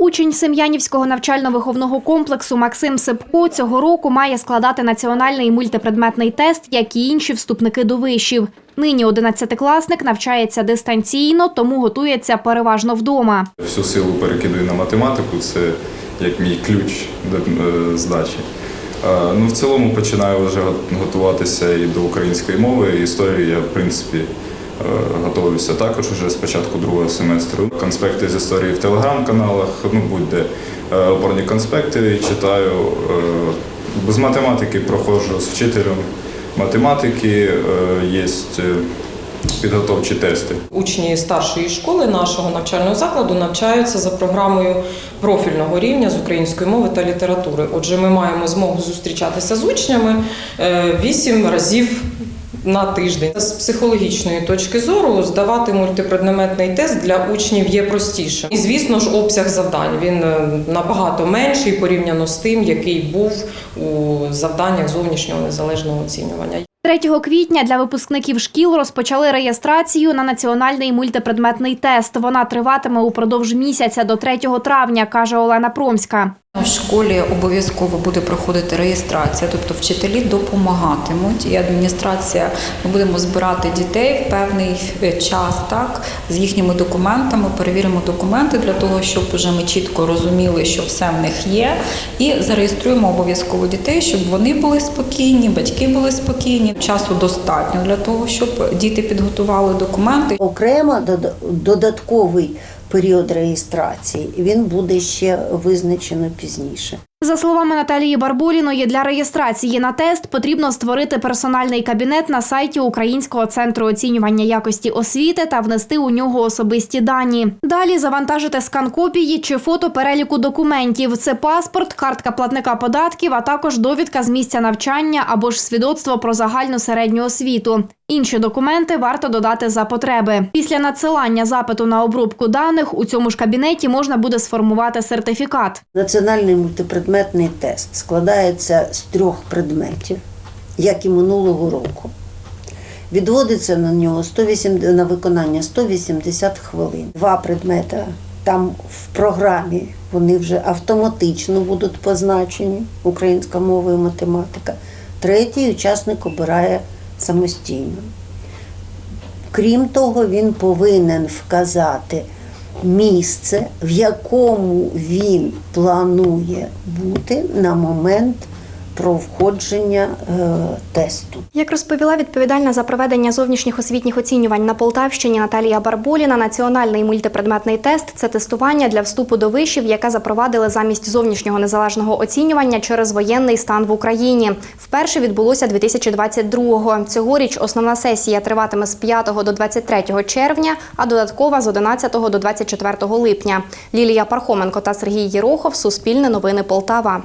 Учень Сем'янівського навчально-виховного комплексу Максим Сипко цього року має складати національний мультипредметний тест, як і інші вступники до вишів. Нині одинадцятикласник навчається дистанційно, тому готується переважно вдома. Всю силу перекидую на математику, це як мій ключ до е, здачі. Е, Ну, в цілому починаю вже готуватися і до української мови, і історії я, в принципі, е, готуюся також вже з початку другого семестру. Конспекти з історії в телеграм-каналах, ну будь-де е, опорні конспекти читаю. Е, З математики проходжу з вчителем математики, є підготовчі тести. Учні старшої школи нашого навчального закладу навчаються за програмою профільного рівня з української мови та літератури. Отже, ми маємо змогу зустрічатися з учнями вісім разів. На тиждень з психологічної точки зору здавати мультипредметний тест для учнів є простіше. І звісно ж, обсяг завдань він е, набагато менший порівняно з тим, який був у завданнях зовнішнього незалежного оцінювання. 3 квітня для випускників шкіл розпочали реєстрацію на національний мультипредметний тест. Вона триватиме упродовж місяця до 3 травня, каже Олена Промська. В школі обов'язково буде проходити реєстрація, тобто вчителі допомагатимуть, і адміністрація ми будемо збирати дітей в певний е, час, так з їхніми документами. Перевіримо документи для того, щоб вже ми чітко розуміли, що все в них є, і зареєструємо обов'язково дітей, щоб вони були спокійні, батьки були спокійні. Часу достатньо для того, щоб діти підготували документи. Окремо дода- додатковий період реєстрації він буде ще визначено пізніше. За словами Наталії Барбуліної, для реєстрації на тест потрібно створити персональний кабінет на сайті Українського центру оцінювання якості освіти та внести у нього особисті дані. Далі завантажити скан копії чи фото переліку документів. Це паспорт, картка платника податків, а також довідка з місця навчання або ж свідоцтво про загальну середню освіту. Інші документи варто додати за потреби. Після надсилання запиту на обробку даних у цьому ж кабінеті можна буде сформувати сертифікат. Національний мультипредметний тест складається з трьох предметів, як і минулого року. Відводиться на нього 180, на виконання 180 хвилин. Два предмети там в програмі вони вже автоматично будуть позначені українська мова і математика. Третій учасник обирає самостійно. Крім того, він повинен вказати місце, в якому він планує бути на момент провходження е, тесту. Як розповіла відповідальна за проведення зовнішніх освітніх оцінювань на Полтавщині Наталія Барболіна, національний мультипредметний тест це тестування для вступу до вишів, яке запровадили замість зовнішнього незалежного оцінювання через воєнний стан в Україні. Вперше відбулося 2022-го. Цьогоріч основна сесія триватиме з 5 до 23 червня, а додаткова з 11 до 24 липня. Лілія Пархоменко та Сергій Єрохов. Суспільне новини Полтава.